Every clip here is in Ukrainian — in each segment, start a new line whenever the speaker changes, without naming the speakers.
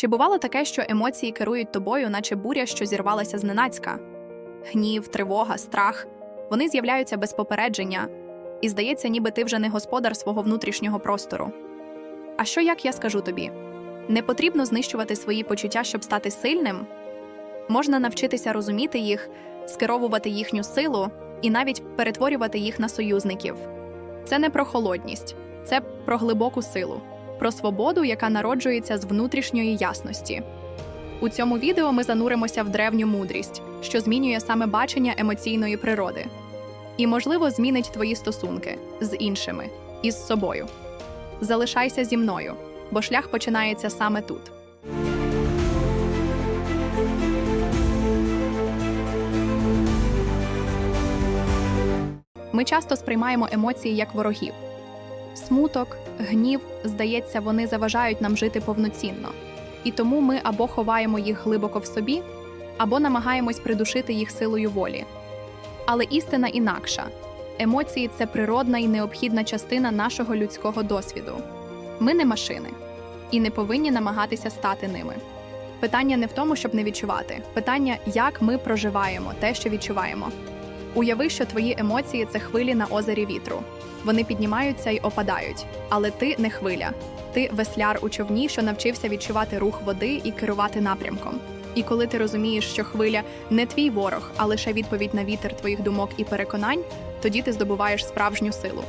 Чи бувало таке, що емоції керують тобою, наче буря, що зірвалася зненацька? Гнів, тривога, страх вони з'являються без попередження, і здається, ніби ти вже не господар свого внутрішнього простору. А що як я скажу тобі? Не потрібно знищувати свої почуття, щоб стати сильним. Можна навчитися розуміти їх, скеровувати їхню силу і навіть перетворювати їх на союзників. Це не про холодність, це про глибоку силу, про свободу, яка народжується з внутрішньої ясності. У цьому відео ми зануримося в древню мудрість, що змінює саме бачення емоційної природи, і, можливо, змінить твої стосунки з іншими і з собою. Залишайся зі мною, бо шлях починається саме тут. Ми часто сприймаємо емоції як ворогів. Смуток, гнів, здається, вони заважають нам жити повноцінно. І тому ми або ховаємо їх глибоко в собі, або намагаємось придушити їх силою волі. Але істина інакша емоції це природна і необхідна частина нашого людського досвіду. Ми не машини і не повинні намагатися стати ними. Питання не в тому, щоб не відчувати, питання, як ми проживаємо те, що відчуваємо. Уяви, що твої емоції це хвилі на озері вітру. Вони піднімаються й опадають, але ти не хвиля. Ти весляр у човні, що навчився відчувати рух води і керувати напрямком. І коли ти розумієш, що хвиля не твій ворог, а лише відповідь на вітер твоїх думок і переконань, тоді ти здобуваєш справжню силу.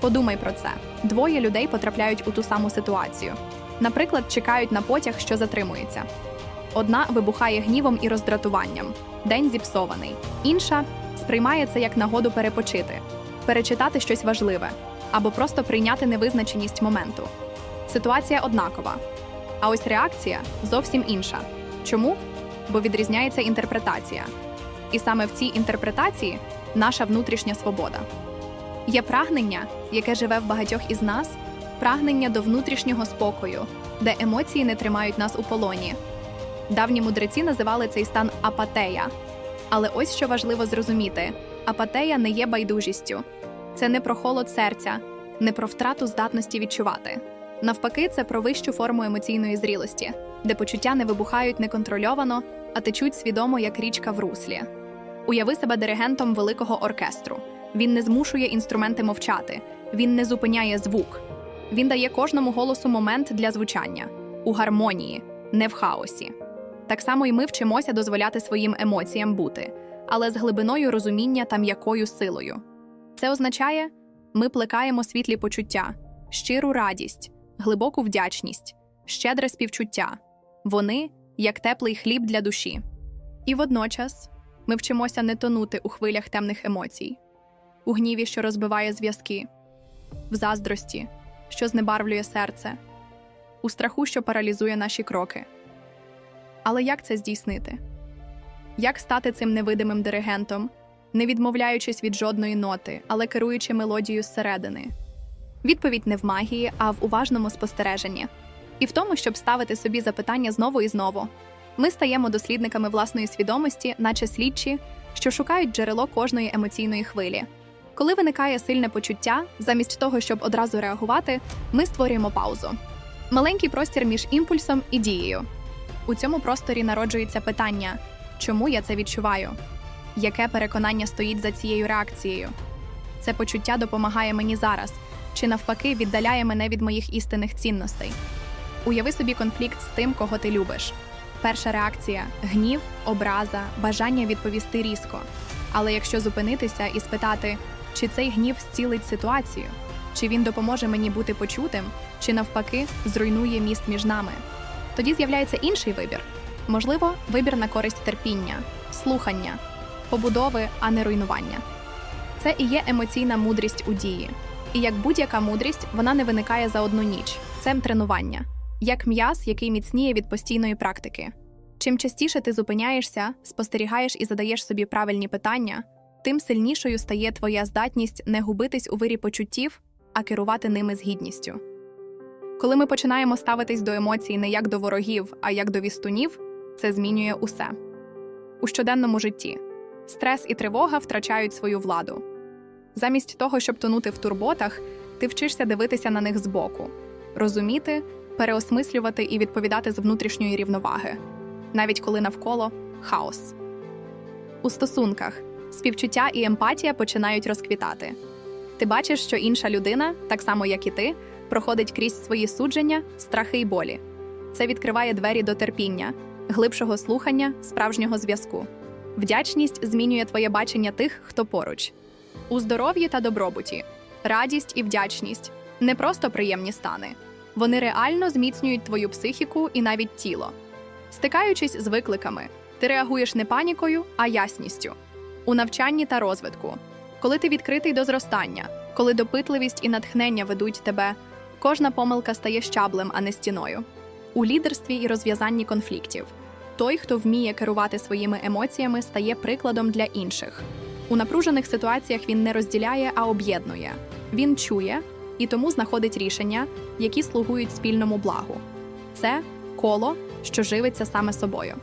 Подумай про це: двоє людей потрапляють у ту саму ситуацію. Наприклад, чекають на потяг, що затримується. Одна вибухає гнівом і роздратуванням, день зіпсований. Інша сприймає це як нагоду перепочити, перечитати щось важливе або просто прийняти невизначеність моменту. Ситуація однакова. А ось реакція зовсім інша. Чому? Бо відрізняється інтерпретація. І саме в цій інтерпретації наша внутрішня свобода. Є прагнення, яке живе в багатьох із нас, прагнення до внутрішнього спокою, де емоції не тримають нас у полоні. Давні мудреці називали цей стан апатея. Але ось що важливо зрозуміти: апатея не є байдужістю, це не про холод серця, не про втрату здатності відчувати. Навпаки, це про вищу форму емоційної зрілості, де почуття не вибухають неконтрольовано, а течуть свідомо як річка в руслі. Уяви себе диригентом великого оркестру. Він не змушує інструменти мовчати, він не зупиняє звук. Він дає кожному голосу момент для звучання у гармонії, не в хаосі. Так само і ми вчимося дозволяти своїм емоціям бути, але з глибиною розуміння та м'якою силою. Це означає, ми плекаємо світлі почуття, щиру радість, глибоку вдячність, щедре співчуття. Вони як теплий хліб для душі. І водночас ми вчимося не тонути у хвилях темних емоцій, у гніві, що розбиває зв'язки, в заздрості, що знебарвлює серце, у страху, що паралізує наші кроки. Але як це здійснити? Як стати цим невидимим диригентом, не відмовляючись від жодної ноти, але керуючи мелодією зсередини? Відповідь не в магії, а в уважному спостереженні. І в тому, щоб ставити собі запитання знову і знову. Ми стаємо дослідниками власної свідомості, наче слідчі, що шукають джерело кожної емоційної хвилі. Коли виникає сильне почуття, замість того, щоб одразу реагувати, ми створюємо паузу. Маленький простір між імпульсом і дією. У цьому просторі народжується питання, чому я це відчуваю? Яке переконання стоїть за цією реакцією? Це почуття допомагає мені зараз, чи навпаки віддаляє мене від моїх істинних цінностей. Уяви собі конфлікт з тим, кого ти любиш. Перша реакція гнів, образа, бажання відповісти різко. Але якщо зупинитися і спитати, чи цей гнів зцілить ситуацію, чи він допоможе мені бути почутим, чи навпаки зруйнує міст між нами, тоді з'являється інший вибір. Можливо, вибір на користь терпіння, слухання, побудови, а не руйнування. Це і є емоційна мудрість у дії. І як будь-яка мудрість, вона не виникає за одну ніч. Це тренування, як м'яз, який міцніє від постійної практики. Чим частіше ти зупиняєшся, спостерігаєш і задаєш собі правильні питання, тим сильнішою стає твоя здатність не губитись у вирі почуттів, а керувати ними з гідністю. Коли ми починаємо ставитись до емоцій не як до ворогів, а як до вістунів, це змінює усе. У щоденному житті стрес і тривога втрачають свою владу. Замість того, щоб тонути в турботах, ти вчишся дивитися на них збоку, розуміти, переосмислювати і відповідати з внутрішньої рівноваги, навіть коли навколо хаос. У стосунках співчуття і емпатія починають розквітати. Ти бачиш, що інша людина, так само як і ти, проходить крізь свої судження, страхи й болі. Це відкриває двері до терпіння, глибшого слухання, справжнього зв'язку. Вдячність змінює твоє бачення тих, хто поруч. У здоров'ї та добробуті радість і вдячність не просто приємні стани. Вони реально зміцнюють твою психіку і навіть тіло. Стикаючись з викликами, ти реагуєш не панікою, а ясністю. У навчанні та розвитку. Коли ти відкритий до зростання, коли допитливість і натхнення ведуть тебе, кожна помилка стає щаблем, а не стіною. У лідерстві і розв'язанні конфліктів. Той, хто вміє керувати своїми емоціями, стає прикладом для інших. У напружених ситуаціях він не розділяє, а об'єднує. Він чує і тому знаходить рішення, які слугують спільному благу. Це коло, що живиться саме собою.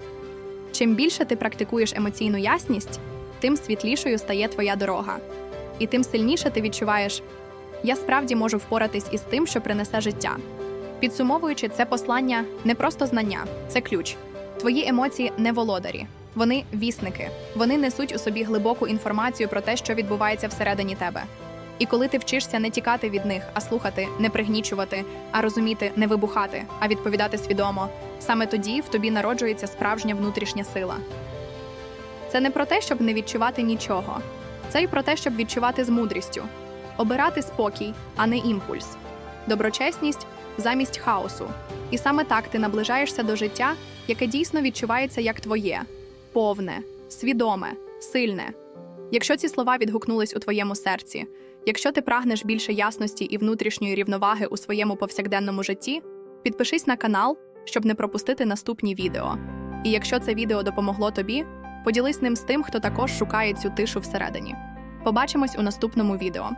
Чим більше ти практикуєш емоційну ясність, тим світлішою стає твоя дорога. І тим сильніше ти відчуваєш, я справді можу впоратись із тим, що принесе життя. Підсумовуючи, це послання не просто знання, це ключ. Твої емоції не володарі, вони вісники. Вони несуть у собі глибоку інформацію про те, що відбувається всередині тебе. І коли ти вчишся не тікати від них, а слухати, не пригнічувати, а розуміти, не вибухати, а відповідати свідомо, саме тоді в тобі народжується справжня внутрішня сила. Це не про те, щоб не відчувати нічого, це й про те, щоб відчувати з мудрістю, обирати спокій, а не імпульс, доброчесність замість хаосу. І саме так ти наближаєшся до життя, яке дійсно відчувається як твоє повне, свідоме, сильне. Якщо ці слова відгукнулись у твоєму серці, якщо ти прагнеш більше ясності і внутрішньої рівноваги у своєму повсякденному житті, підпишись на канал, щоб не пропустити наступні відео. І якщо це відео допомогло тобі, поділись ним з тим, хто також шукає цю тишу всередині. Побачимось у наступному відео.